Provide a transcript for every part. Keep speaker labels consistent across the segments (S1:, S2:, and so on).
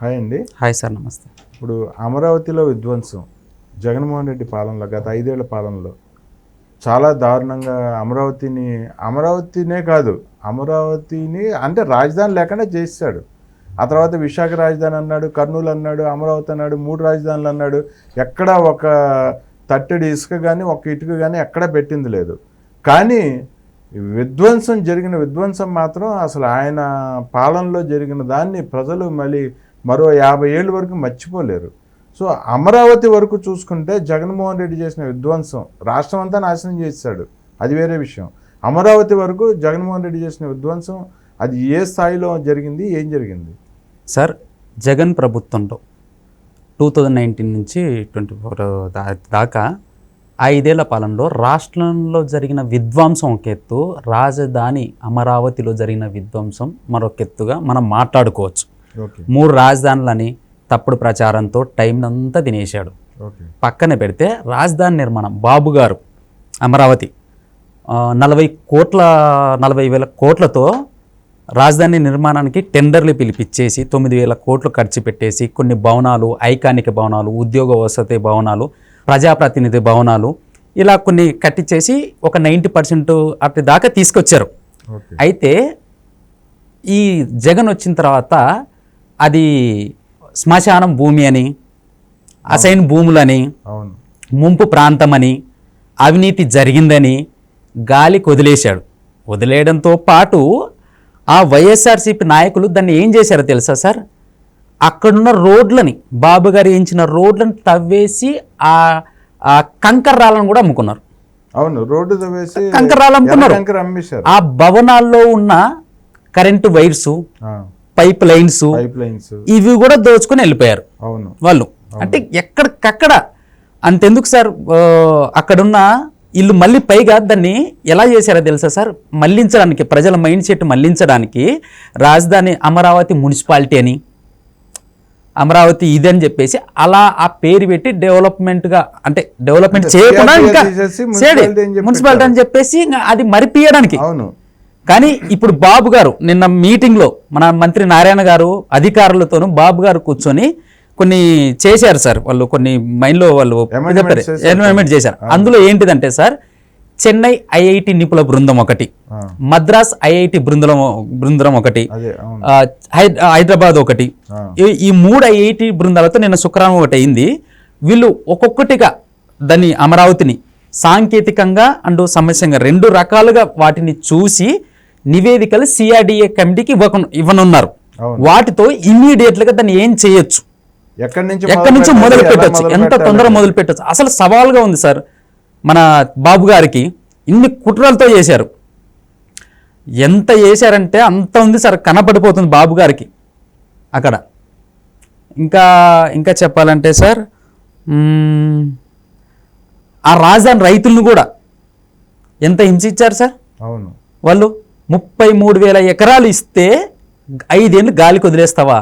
S1: Hi అండి.
S2: Hi sir నమస్తే.
S1: ఇప్పుడు అమరావతిలో విధ్వంసం జగన్మోహన్ రెడ్డి పాలనలో గత ఐదేళ్ళ పాలనలో చాలా దారుణంగా అమరావతిని అమరావతినే కాదు అమరావతిని అంటే రాజధాని లేకుండా చేశాడు. ఆ తర్వాత విశాఖ రాజధాని అన్నాడు కర్నూలు అన్నాడు అమరావతి అన్నాడు మూడు రాజధానులు అన్నాడు. ఎక్కడ ఒక తట్టెడి ఇసుక కానీ ఒక ఇటుక కానీ ఎక్కడ పెట్టింది లేదు. కానీ విధ్వంసం జరిగిన విధ్వంసం మాత్రం అసలు ఆయన పాలనలో జరిగిన దాన్ని ప్రజలు మళ్ళీ మరో యాభై ఏళ్ళ వరకు మర్చిపోలేరు. సో అమరావతి వరకు చూసుకుంటే జగన్మోహన్ రెడ్డి చేసిన విధ్వంసం రాష్ట్రం అంతా నాశనం చేశాడు. అది వేరే విషయం. అమరావతి వరకు జగన్మోహన్ రెడ్డి చేసిన విధ్వంసం అది ఏ స్థాయిలో జరిగింది ఏం జరిగింది?
S2: సార్ జగన్ ప్రభుత్వంలో టూ థౌజండ్ నైన్టీన్ నుంచి ట్వంటీ ఫోర్ దాకా ఐదేళ్ళ పాలనలో రాష్ట్రంలో జరిగిన విధ్వంసం ఒక ఎత్తు రాజధాని అమరావతిలో జరిగిన విధ్వంసం మరొక ఎత్తుగా మనం మాట్లాడుకోవచ్చు. మూడు రాజధానులని తప్పుడు ప్రచారంతో టైం అంతా తినేశాడు. పక్కన పెడితే రాజధాని నిర్మాణం బాబు గారు అమరావతి నలభై కోట్ల నలభై వేల కోట్లతో రాజధాని నిర్మాణానికి టెండర్లు పిలిపించేసి తొమ్మిది వేల కోట్లు ఖర్చు పెట్టేసి కొన్ని భవనాలు ఐకానిక్ భవనాలు ఉద్యోగ వసతి భవనాలు ప్రజాప్రతినిధి భవనాలు ఇలా కొన్ని కట్టించేసి ఒక నైంటీ పర్సెంట్ అటు దాకా తీసుకొచ్చారు. అయితే ఈ జగన్ వచ్చిన తర్వాత అది శ్మశానం భూమి అని అసైన్ భూములని ముంపు ప్రాంతమని అవినీతి జరిగిందని గాలికి వదిలేశాడు వదిలేయడంతో పాటు ఆ వైఎస్ఆర్సీపీ నాయకులు దాన్ని ఏం చేశారో తెలుసా సార్? అక్కడున్న రోడ్లని బాబు గారు వేయించిన రోడ్లను తవ్వేసి ఆ కంకర రాళ్ళను కూడా అమ్ముకున్నారు.
S1: అవును రోడ్డు తవ్వేసి
S2: కంకర రాళ్ళు అమ్ముకున్నారు ఆ భవనాల్లో ఉన్న కరెంటు వైర్సు పైప్ లైన్స్ ఇవి కూడా దోచుకొని వెళ్ళిపోయారు
S1: అవును.
S2: వాళ్ళు. అంటే ఎక్కడికక్కడ అంతెందుకు సార్? అక్కడున్న ఇల్లు మళ్ళీ పైగా దాన్ని ఎలా చేశారో తెలుసా సార్? మళ్ళించడానికి ప్రజల మైండ్ సెట్ మళ్ళించడానికి రాజధాని అమరావతి మున్సిపాలిటీ అని అమరావతి ఇది అని చెప్పేసి అలా ఆ పేరు పెట్టి డెవలప్మెంట్గా అంటే డెవలప్మెంట్ చేయకుండా ఇంకా.
S1: మున్సిపాలిటీ అని
S2: చెప్పేసి అది మరిపియడానికి
S1: అవును.
S2: కానీ ఇప్పుడు బాబు గారు నిన్న మీటింగ్లో మన మంత్రి నారాయణ గారు అధికారులతోనూ బాబు గారు కూర్చొని కొన్ని చేశారు సార్ వాళ్ళు కొన్ని మైండ్లో వాళ్ళు
S1: చేశారు.
S2: ఎన్వైర్మెంట్ చేశారు. అందులో ఏంటిదంటే సార్ చెన్నై ఐఐటి నిపుణుల బృందం ఒకటి మద్రాస్ ఐఐటి బృందం బృందం ఒకటి హైదరాబాద్ ఒకటి. ఈ మూడు ఐఐటి బృందాలతో నిన్న శుక్రవారం ఒకటి అయింది. వీళ్ళు ఒక్కొక్కటిగా దాన్ని అమరావతిని సాంకేతికంగా అండ్ సమస్యంగా రెండు రకాలుగా వాటిని చూసి నివేదికలు సిఆర్డిఏ కమిటీకి ఇవ్వకు ఇవ్వనున్నారు. వాటితో ఇమ్మీడియట్లుగా దాన్ని ఏం చేయొచ్చు?
S1: ఎక్కడి నుంచి
S2: ఎక్కడి నుంచి మొదలు పెట్టచ్చు? ఎంత? తొందరగా మొదలు పెట్టచ్చు? అసలు సవాల్గా ఉంది సార్. మన బాబు గారికి ఇన్ని కుట్రలతో చేశారు. ఎంత చేశారంటే అంత ఉంది సార్. కనపడిపోతుంది బాబు గారికి. అక్కడ. ఇంకా ఇంకా చెప్పాలంటే సార్ ఆ రాజధాని రైతులను కూడా ఎంత హింసించారు సార్?
S1: అవును.
S2: వాళ్ళు? ముప్పై మూడు వేల ఎకరాలు ఇస్తే ఐదేళ్ళు గాలికి వదిలేస్తావా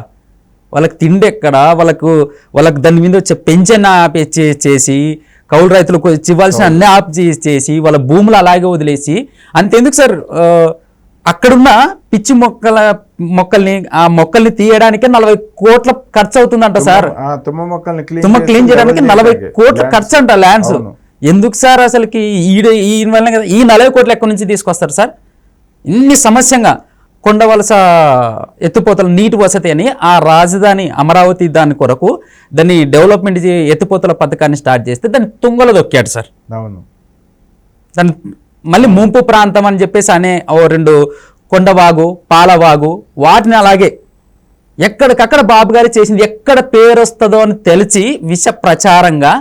S2: వాళ్ళకి తిండి ఎక్కడ? వాళ్ళకు వాళ్ళకి దాని మీద వచ్చే పెన్షన్ చేసి కౌలు రైతులకు ఇవ్వాల్సిన అన్ని ఆప్ చేసి వాళ్ళ భూములు అలాగే వదిలేసి అంతెందుకు సార్? అక్కడున్న పిచ్చి మొక్కల మొక్కల్ని ఆ మొక్కల్ని తీయడానికే నలభై కోట్ల ఖర్చు అవుతుందంట సార్.
S1: తుమ్మ మొక్కల్ని క్లీన్
S2: తుమ్మ క్లీన్ చేయడానికి నలభై కోట్ల. ఖర్చు అంట ల్యాండ్స్. ఎందుకు సార్ అసలుకి ఈ వల్ల ఈ నలభై కోట్లు ఎక్కడి నుంచి తీసుకొస్తారు సార్? ఇన్ని సమస్యంగా కొండవలస ఎత్తిపోతల నీటి వసతి అని ఆ రాజధాని అమరావతి దాని కొరకు దాన్ని డెవలప్మెంట్ ఎత్తిపోతల పథకాన్ని స్టార్ట్ చేస్తే దాన్ని తుంగలో దొక్కాడు సార్.
S1: అవును.
S2: దాన్ని మళ్ళీ ముంపు ప్రాంతం అని చెప్పేసి అనే ఓ రెండు కొండవాగు పాలవాగు వాటిని అలాగే ఎక్కడికక్కడ బాబు గారు చేసింది ఎక్కడ పేరు వస్తుందో అని తెలిసి విష ప్రచారంగా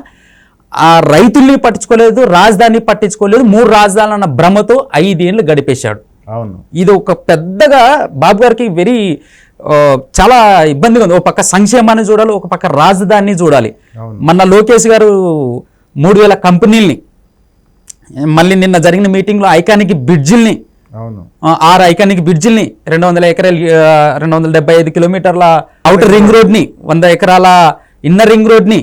S2: ఆ రైతుల్ని పట్టించుకోలేదు రాజధాని పట్టించుకోలేదు మూడు రాజధానులు అన్న భ్రమతో ఐదేళ్ళు గడిపేశాడు.
S1: అవును.
S2: ఇది ఒక పెద్దగా బాబు గారికి వెరీ చాలా ఇబ్బందిగా ఉంది. ఒక పక్క సంక్షేమాన్ని చూడాలి ఒక పక్క రాజధానిని చూడాలి. మొన్న లోకేష్ గారు మూడు వేల కంపెనీల్ని మళ్ళీ నిన్న జరిగిన మీటింగ్లో ఐకానిక్ బ్రిడ్జిల్ని ఆరు ఐకానిక్ బ్రిడ్జిల్ని రెండు వందల ఎకరాల రెండు వందల డెబ్బై ఐదు కిలోమీటర్ల అవుటర్ రింగ్ రోడ్ని వంద ఎకరాల ఇన్నర్ రింగ్
S1: రోడ్ని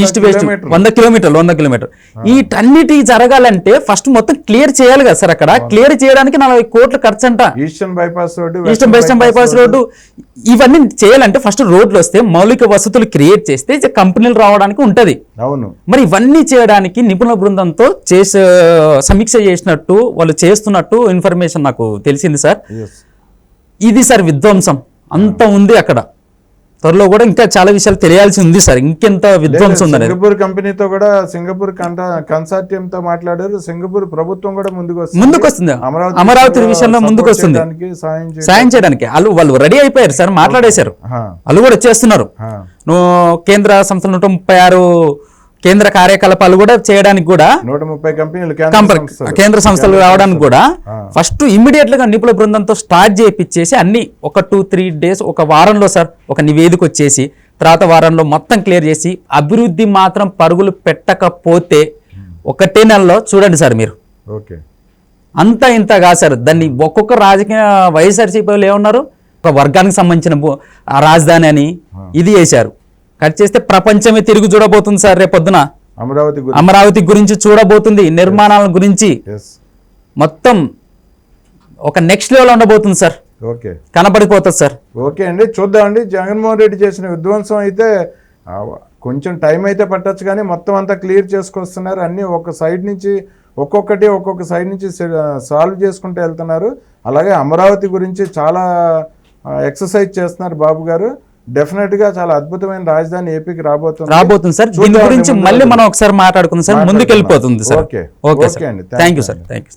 S2: ఈస్ట్ వెస్ట్
S1: కిలోమీటర్లు.
S2: వంద కిలోమీటర్లు వంద కిలోమీటర్ వీటన్నిటి జరగాలంటే ఫస్ట్ మొత్తం క్లియర్ చేయాలి కదా సార్ అక్కడ. క్లియర్ చేయడానికి నలభై కోట్ల ఖర్చు అంట
S1: eastern bypass road
S2: eastern western bypass road. ఇవన్నీ చేయాలంటే ఫస్ట్ రోడ్లు వస్తే మౌలిక వసతులు క్రియేట్ చేస్తే కంపెనీలు రావడానికి ఉంటది.
S1: అవును.
S2: మరి ఇవన్నీ చేయడానికి నిపుణుల బృందంతో చేసే సమీక్ష చేసినట్టు వాళ్ళు చేస్తున్నట్టు ఇన్ఫర్మేషన్ నాకు తెలిసింది సార్. ఇది సార్ విధ్వంసం. అంత ఉంది అక్కడ. త్వరలో కూడా ఇంకా చాలా విషయాలు తెలియాల్సి ఉంది సార్. ఇంకెంత విధ్వంసం ఉందనేది.
S1: సింగపూర్ కంపెనీతో కూడా సింగపూర్ కన్సార్టియం తో మాట్లాడారు. సింగపూర్ ప్రభుత్వం కూడా ముందుకు వస్తుంది.
S2: ముందుకు వస్తుంది అమరావతి విషయంలో ముందుకు వస్తుంది
S1: సాయం చేయడానికి.
S2: వాళ్ళు వాళ్ళు రెడీ అయిపోయారు సార్ మాట్లాడేశారు. వాళ్ళు కూడా చేస్తున్నారు. నువ్వు కేంద్ర సంస్థలు నూట ముప్పై ఆరు కేంద్ర కార్యకలాపాలు కూడా చేయడానికి కూడా
S1: నూట ముప్పై కంపెనీలు కేంద్ర సంస్థలు.
S2: రావడానికి కూడా. ఫస్ట్ ఇమ్మీడియట్గా నిపుణుల బృందంతో స్టార్ట్ చేయించేసి అన్ని ఒక టూ త్రీ డేస్ ఒక వారంలో సార్ ఒక నివేదిక వచ్చేసి తర్వాత వారంలో మొత్తం క్లియర్ చేసి అభివృద్ధి మాత్రం పరుగులు పెట్టకపోతే ఒకటే నెలలో చూడండి సార్ మీరు.
S1: ఓకే.
S2: అంత ఇంత కాదు సార్. దాన్ని ఒక్కొక్క రాజకీయ వైఎస్ఆర్సీపీ ఏమన్నారు? ఒక వర్గానికి సంబంధించిన రాజధాని అని ఇది చేశారు. కట్ చేస్తే ప్రపంచమే తిరిగి చూడబోతుంది సార్ రేపొద్దున
S1: అమరావతి
S2: అమరావతి గురించి చూడబోతుంది నిర్మాణాల గురించి. మొత్తం ఒక నెక్స్ట్ లెవెల్ ఉండబోతుంది సార్.
S1: ఓకే.
S2: కనబడిపోతుంది సార్.
S1: ఓకే అండి చూద్దామండి. జగన్మోహన్ రెడ్డి చేసిన విధ్వంసం అయితే కొంచెం టైం అయితే పట్టొచ్చు కానీ మొత్తం అంతా క్లియర్ చేసుకొస్తున్నారు. అన్నీ ఒక సైడ్ నుంచి ఒక్కొక్కటి ఒక్కొక్క సైడ్ నుంచి సాల్వ్ చేసుకుంటూ వెళ్తున్నారు. అలాగే అమరావతి గురించి చాలా ఎక్సర్సైజ్ చేస్తున్నారు బాబు గారు. డెఫినెట్గా చాలా అద్భుతమైన రాజధాని ఏపీకి రాబోతుంది.
S2: రాబోతుంది సార్. దీని గురించి మళ్ళీ. మనం ఒకసారి మాట్లాడుకుందాం సార్. ముందుకు వెళ్ళిపోతుంది సార్.
S1: ఓకే.
S2: ఓకే
S1: అండి.
S2: Thank you sir thank you